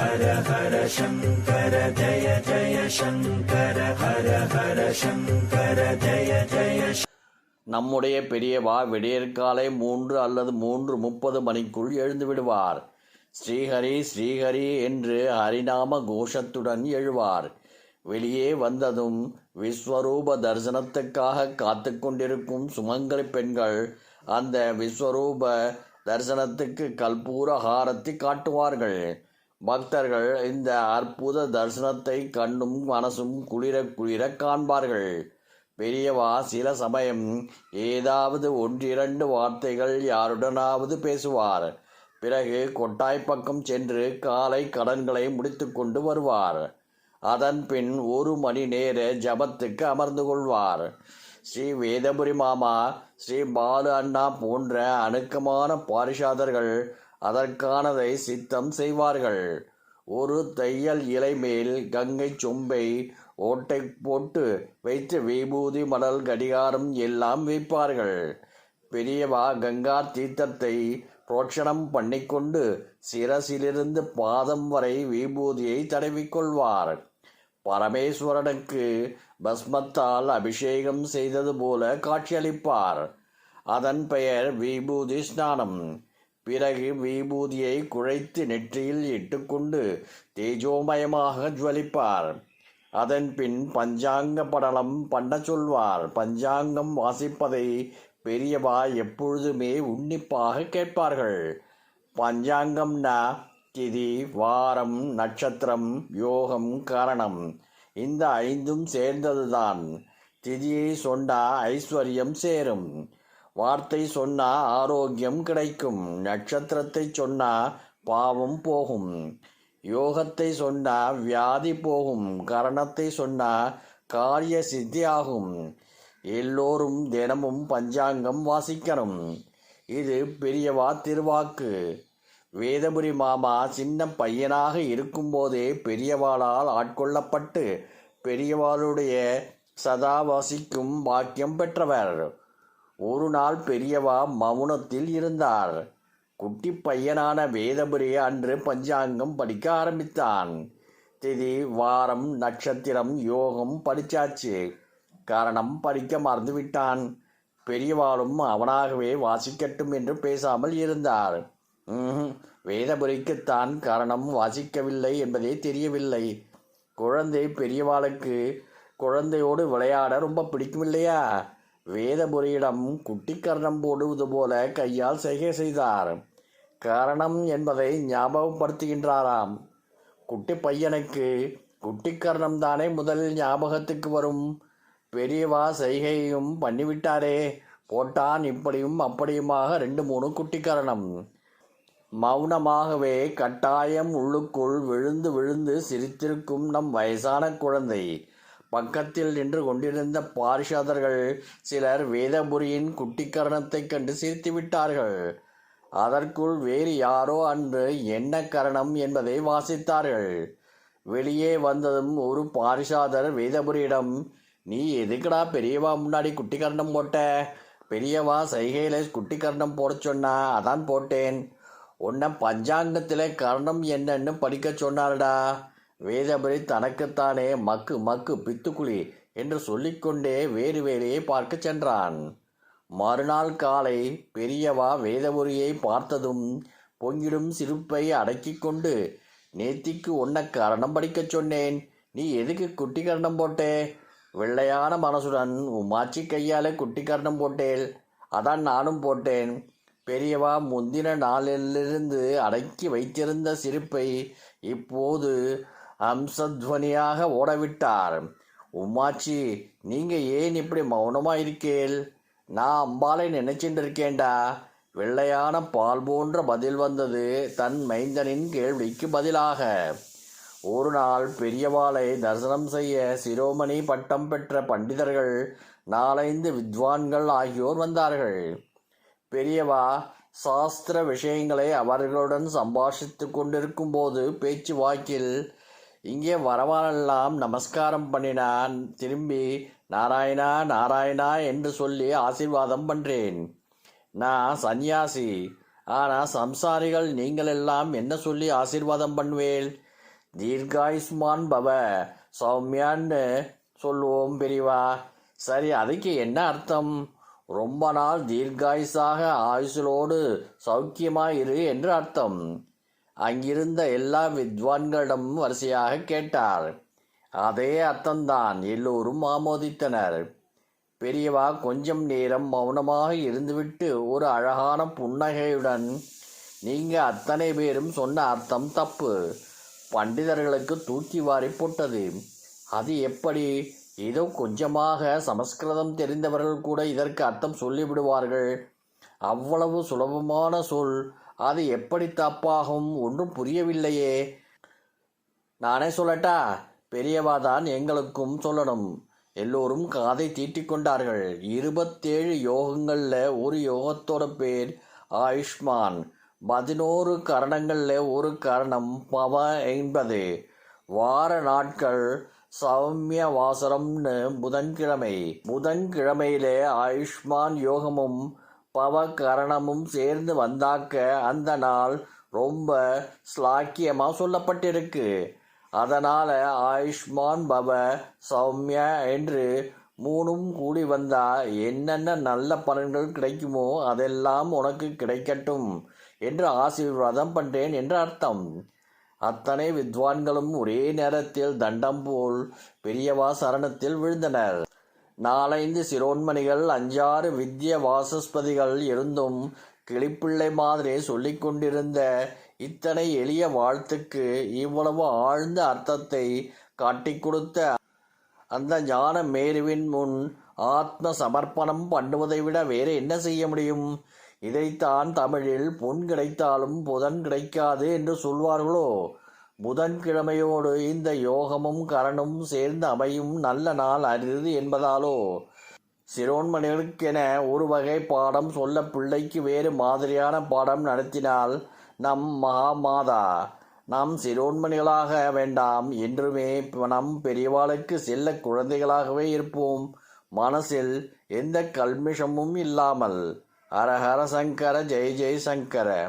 ஹர ஹர சங்கர ஜய ஜய சங்கர ஹர ஹர சங்கர ஜய ஜய நம்முடைய பெரியவா விடியற்காலை மூன்று அல்லது மூன்று முப்பது மணிக்குள் எழுந்து விடுவார். ஸ்ரீஹரி ஸ்ரீஹரி என்று ஹரிநாம கோஷத்துடன் எழுவார். வெளியே வந்ததும் விஸ்வரூப தரிசனத்துக்காக காத்து கொண்டிருக்கும் சுமங்கலி பெண்கள் அந்த விஸ்வரூப தரிசனத்துக்கு கல்பூர ஹாரத்தை காட்டுவார்கள். பக்தர்கள் இந்த அற்புத தரிசனத்தை கண்ணும் மனசும் குளிர குளிர காண்பார்கள். பெரியவா சில சமயம் ஏதாவது ஒன்றிரண்டு வார்த்தைகள் யாருடனாவது பேசுவார். பிறகு கொட்டாய் பக்கம் சென்று காலை கடன்களை முடித்துக்கொண்டு வருவார். அதன் பின் ஒரு மணி நேர ஜபத்துக்கு அமர்ந்து கொள்வார். ஸ்ரீ வேதபுரி மாமா ஸ்ரீ பாலு அண்ணா போன்ற அணுக்கமான பாரிஷாதர்கள் அதற்கானதை சித்தம் செய்வார்கள். ஒரு தையல் இலை மேல் கங்கை சொம்பை ஓட்டை போட்டு வைத்து விபூதி மடல் கடிகாரம் எல்லாம் வைப்பார்கள். பெரியவா கங்கா தீர்த்தத்தை புரோட்சணம் பண்ணிக்கொண்டு சிரசிலிருந்து பாதம் வரை விபூதியை தடவிக்கொள்வார். பரமேஸ்வரனுக்கு பஸ்மத்தால் அபிஷேகம் செய்தது போல காட்சியளிப்பார். அதன் பெயர் விபூதி ஸ்நானம். பிறகு விபூதியை குழைத்து நெற்றியில் இட்டுக்கொண்டு தேஜோமயமாக ஜுவலிப்பார். அதன் பின் பஞ்சாங்க படலம் பண்ண சொல்வார். பஞ்சாங்கம் வாசிப்பதை பெரியவா எப்பொழுதுமே உன்னிப்பாக கேட்பார்கள். பஞ்சாங்கம்னா திதி வாரம் நட்சத்திரம் யோகம் காரணம். இந்த ஐந்தும் சேர்ந்ததுதான். திதியை சொன்னா ஐஸ்வர்யம் சேரும். வார்த்தை சொன்னா ஆரோக்கியம் கிடைக்கும். நட்சத்திரத்தை சொன்னா பாவம் போகும். யோகத்தை சொன்னா வியாதி போகும். கரணத்தை சொன்னா காரிய சித்தி ஆகும் எல்லோரும் தினமும் பஞ்சாங்கம் வாசிக்கணும். இது பெரியவா திருவாக்கு. வேதபுரி மாமா சின்ன பையனாக இருக்கும்போதே பெரியவாளால் ஆட்கொள்ளப்பட்டு பெரியவாளுடைய சதா வாசிக்கும் பாக்கியம் பெற்றவர். ஒரு நாள் பெரியவா மௌனத்தில் இருந்தார். குட்டி பையனான வேதபுரி அன்று பஞ்சாங்கம் படிக்க ஆரம்பித்தான். திதி வாரம் நட்சத்திரம் யோகம் படிச்சாச்சு. காரணம் படிக்க மறந்துவிட்டான். பெரியவாளும் அவனாகவே வாசிக்கட்டும் என்று பேசாமல் இருந்தார். ம்ஹும். வேதபுரிக்குத்தான் காரணம் வாசிக்கவில்லை என்பதே தெரியவில்லை. குழந்தை பெரியவாளுக்கு குழந்தையோடு விளையாட ரொம்ப பிடிக்கும் இல்லையா வேதபுரியிடம் குட்டிக்கர்ணம் போடுவது போல கையால் செய்கை செய்தார். காரணம் என்பதை ஞாபகப்படுத்துகின்றாராம். குட்டி பையனுக்கு குட்டிக்கர்ணம் தானே முதலில் ஞாபகத்துக்கு வரும். பெரியவா செய்கையும் பண்ணிவிட்டாரே. போட்டான் இப்படியும் அப்படியுமாக ரெண்டு மூணு குட்டிக்கரணம். மௌனமாகவே கட்டாயம் உள்ளுக்குள் விழுந்து விழுந்து சிரித்திருக்கும் நம் வயசான குழந்தை. பக்கத்தில் நின்று கொண்டிருந்த பாரிஷாதர்கள் சிலர் வேதபுரியின் குட்டிக்கரணத்தைக் கண்டு சிரித்து விட்டார்கள் அதற்குள் வேறு யாரோ அன்று என்ன கரணம் என்பதை வாசித்தார்கள். வெளியே வந்ததும் ஒரு பாரிஷாதர் வேதபுரியிடம் நீ எதுக்குடா பெரியவா முன்னாடி குட்டிக்கரணம் போட்ட? பெரியவா சைகையில் குட்டிக்கரணம் போட சொன்னா அதான் போட்டேன். உன்னை பஞ்சாங்கத்தில் கரணம் என்னன்னு படிக்க சொன்னாருடா. வேதபுரி தனக்குத்தானே மக்கு மக்கு பித்துக்குழி என்று சொல்லிக்கொண்டே வேறு வேலையை பார்க்க சென்றான். மறுநாள் காலை பெரியவா வேதபுரியை பார்த்ததும் பொங்கிடும் சிரிப்பை அடக்கி கொண்டு நேத்திக்கு உன்னை கரணம் படிக்கச் சொன்னேன். நீ எதுக்கு குட்டி கரணம் போட்டே? வெள்ளையான மனசுடன் உமாச்சி கையால் குட்டி கரணம் போட்டேன் அதான் நானும் போட்டேன். பெரியவா முந்தின நாளிலிருந்து அடக்கி வைத்திருந்த சிரிப்பை இப்போது அம்சத்வனியாக ஓடவிட்டார். உமாச்சி நீங்க ஏன் இப்படி மௌனமா இருக்கேள் நான் அம்பாலை நினைச்சிட்டு இருக்கேன்டா வெள்ளையான பால் போன்ற பதில் வந்தது தன் மைந்தனின் கேள்விக்கு பதிலாக. ஒரு நாள் பெரியவாளை தரிசனம் செய்ய சிரோமணி பட்டம் பெற்ற பண்டிதர்கள் நாலைந்து வித்வான்கள் ஆகியோர் வந்தார்கள். பெரியவா சாஸ்திர விஷயங்களை அவர்களுடன் சம்பாஷித்து கொண்டிருக்கும் போது பேச்சு வாக்கில் இங்கே வரவாறெல்லாம் நமஸ்காரம் பண்ணினான். திரும்பி நாராயணா நாராயணா என்று சொல்லி ஆசீர்வாதம் பண்றேன். நான் சந்நியாசி. ஆனால் சம்சாரிகள் நீங்கள் எல்லாம் என்ன சொல்லி ஆசீர்வாதம் பண்ணுவேன் தீர்காயுஷ்மான் பவ சௌமியான்னு சொல்லுவோம் பெரியவா. சரி அதுக்கு என்ன அர்த்தம்? ரொம்ப நாள் தீர்காயுசாக ஆயுசலோடு சௌக்கியமாக இரு என்று அர்த்தம். அங்கிருந்த எல்லா வித்வான்களிடம் வரிசையாக கேட்டார். அதே அர்த்தம்தான் எல்லோரும் ஆமோதித்தனர். பெரியவா கொஞ்சம் நேரம் மௌனமாக இருந்துவிட்டு ஒரு அழகான புன்னகையுடன் நீங்க அத்தனை பேரும் சொன்ன அர்த்தம் தப்பு. பண்டிதர்களுக்கு தூக்கி வாரி போட்டது. அது எப்படி? ஏதோ கொஞ்சமாக சமஸ்கிருதம் தெரிந்தவர்கள் கூட இதற்கு அர்த்தம் சொல்லிவிடுவார்கள். அவ்வளவு சுலபமான சொல் அது எப்படி தப்பாகும்? ஒன்றும் புரியவில்லையே. நானே சொல்லட்டா பெரியவா தான் எங்களுக்கும் சொல்லணும். எல்லோரும் காதை தீட்டிக் கொண்டார்கள். இருபத்தேழு யோகங்களில் ஒரு யோகத்தோட பேர் ஆயுஷ்மான். பதினோரு கரணங்களில் ஒரு கரணம் பவ என்பது. வார நாட்கள் சௌமிய வாசரம்னு புதன்கிழமை. புதன்கிழமையிலே ஆயுஷ்மான் யோகமும் பவ கரணமும் சேர்ந்து வந்தாக்க அந்த நாள் ரொம்ப ஸ்லாக்கியமாக சொல்லப்பட்டிருக்கு. அதனால் ஆயுஷ்மான் பவ சௌமியா என்று மூணும் கூடி வந்தால் என்னென்ன நல்ல பலன்கள் கிடைக்குமோ அதெல்லாம் உனக்கு கிடைக்கட்டும் என்று ஆசீர்வாதம் பண்ணேன் என்று அர்த்தம். அத்தனை வித்வான்களும் ஒரே நேரத்தில் தண்டம் போல் பெரியவா சரணத்தில் விழுந்தனர். நாலைந்து சிரோன்மணிகள் அஞ்சாறு வித்ய வாசஸ்பதிகள் இருந்தும் கிளிப்பிள்ளை மாதிரி சொல்லிக் கொண்டிருந்த இத்தனை எளிய வாழ்த்துக்கு இவ்வளவு ஆழ்ந்த அர்த்தத்தை காட்டிக் கொடுத்த அந்த ஞான மேருவின் முன் ஆத்ம சமர்ப்பணம் பண்ணுவதை விட வேறு என்ன செய்ய முடியும்? இதைத்தான் தமிழில் பொன் கிடைத்தாலும் புதன் கிடைக்காது என்று சொல்வார்களோ? புதன்கிழமையோடு இந்த யோகமும் கரணும் சேர்ந்து அமையும் நல்ல நாள் அரிது என்பதாலோ? சிரோன்மணிகளுக்கென ஒரு வகை பாடம் சொல்ல பிள்ளைக்கு வேறு மாதிரியான பாடம் நடத்தினால் நம் மகாமாதா நாம் சிரோன்மணிகளாக வேண்டாம். என்றுமே நம் பெரியவாளுக்கு செல்ல குழந்தைகளாகவே இருப்போம். மனசில் எந்த கல்மிஷமும் இல்லாமல். ஹரஹர சங்கர ஜெய் ஜெய் சங்கர.